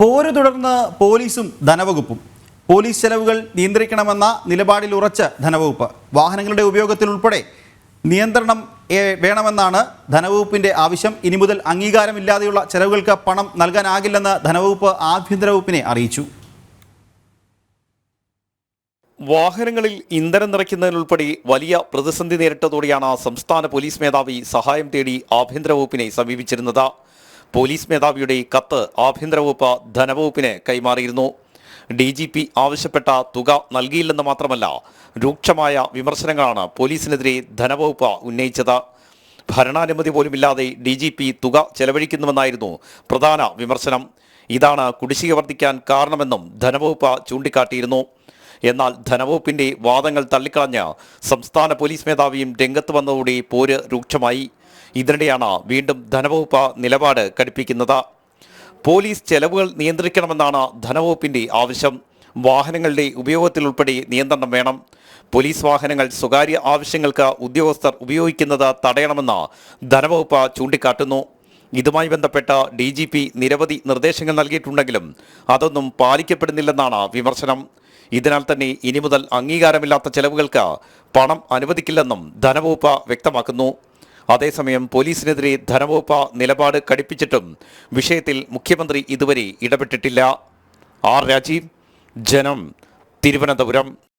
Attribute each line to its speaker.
Speaker 1: പോര് തുടർന്ന് പോലീസും ധനവകുപ്പും. പോലീസ് ചെലവുകൾ നിയന്ത്രിക്കണമെന്ന നിലപാടിൽ ഉറച്ച ധനവകുപ്പ്. വാഹനങ്ങളുടെ ഉപയോഗത്തിൽ ഉൾപ്പെടെ നിയന്ത്രണം വേണമെന്നാണ് ധനവകുപ്പിന്റെ ആവശ്യം. ഇനി മുതൽ അംഗീകാരമില്ലാതെയുള്ള ചെലവുകൾക്ക് പണം നൽകാനാകില്ലെന്ന് ധനവകുപ്പ് ആഭ്യന്തര വകുപ്പിനെ അറിയിച്ചു.
Speaker 2: വാഹനങ്ങളിൽ ഇന്ധനം നിറയ്ക്കുന്നതിനുൾപ്പെടെ വലിയ പ്രതിസന്ധി നേരിട്ടതോടെയാണ് സംസ്ഥാന പോലീസ് മേധാവി സഹായം തേടി ആഭ്യന്തര വകുപ്പിനെ സമീപിച്ചിരുന്നത്. പോലീസ് മേധാവിയുടെ കത്ത് ആഭ്യന്തര വകുപ്പ് ധനവകുപ്പിന് കൈമാറിയിരുന്നു. ഡി ജി പി ആവശ്യപ്പെട്ട തുക നൽകിയില്ലെന്ന് മാത്രമല്ല രൂക്ഷമായ വിമർശനങ്ങളാണ് പോലീസിനെതിരെ ധനവകുപ്പ് ഉന്നയിച്ചത്. ഭരണാനുമതി പോലുമില്ലാതെ ഡി ജി പി തുക ചെലവഴിക്കുന്നുവെന്നായിരുന്നു പ്രധാന വിമർശനം. ഇതാണ് കുടിശ്ശിക വർദ്ധിക്കാൻ കാരണമെന്നും ധനവകുപ്പ് ചൂണ്ടിക്കാട്ടിയിരുന്നു. എന്നാൽ ധനവകുപ്പിന്റെ വാദങ്ങൾ തള്ളിക്കളഞ്ഞ് സംസ്ഥാന പോലീസ് മേധാവിയും രംഗത്ത് വന്നതോടെ പോര് രൂക്ഷമായി. ഇതിനിടെയാണ് വീണ്ടും ധനവകുപ്പ് നിലപാട് കടുപ്പിക്കുന്നത് പോലീസ് ചെലവുകൾ നിയന്ത്രിക്കണമെന്നാണ് ധനവകുപ്പിന്റെ ആവശ്യം. വാഹനങ്ങളുടെ ഉപയോഗത്തിൽ ഉൾപ്പെടെ നിയന്ത്രണം വേണം. പോലീസ് വാഹനങ്ങൾ സ്വകാര്യ ആവശ്യങ്ങൾക്ക് ഉദ്യോഗസ്ഥർ ഉപയോഗിക്കുന്നത് തടയണമെന്ന് ധനവകുപ്പ് ചൂണ്ടിക്കാട്ടുന്നു. ഇതുമായി ബന്ധപ്പെട്ട ഡി ജി പി നിരവധി നിർദ്ദേശങ്ങൾ നൽകിയിട്ടുണ്ടെങ്കിലും അതൊന്നും പാലിക്കപ്പെടുന്നില്ലെന്നാണ് വിമർശനം. ഇതിനാൽ തന്നെ ഇനി മുതൽ അംഗീകാരമില്ലാത്ത ചെലവുകൾക്ക് പണം അനുവദിക്കില്ലെന്നും ധനവകുപ്പ് വ്യക്തമാക്കുന്നു. അതേസമയം പോലീസിനെതിരെ ധനവകുപ്പ് നിലപാട് കടുപ്പിച്ചിട്ടും വിഷയത്തിൽ മുഖ്യമന്ത്രി ഇതുവരെ ഇടപെട്ടിട്ടില്ല. ആർ രാജീവ് ജനം തിരുവനന്തപുരം.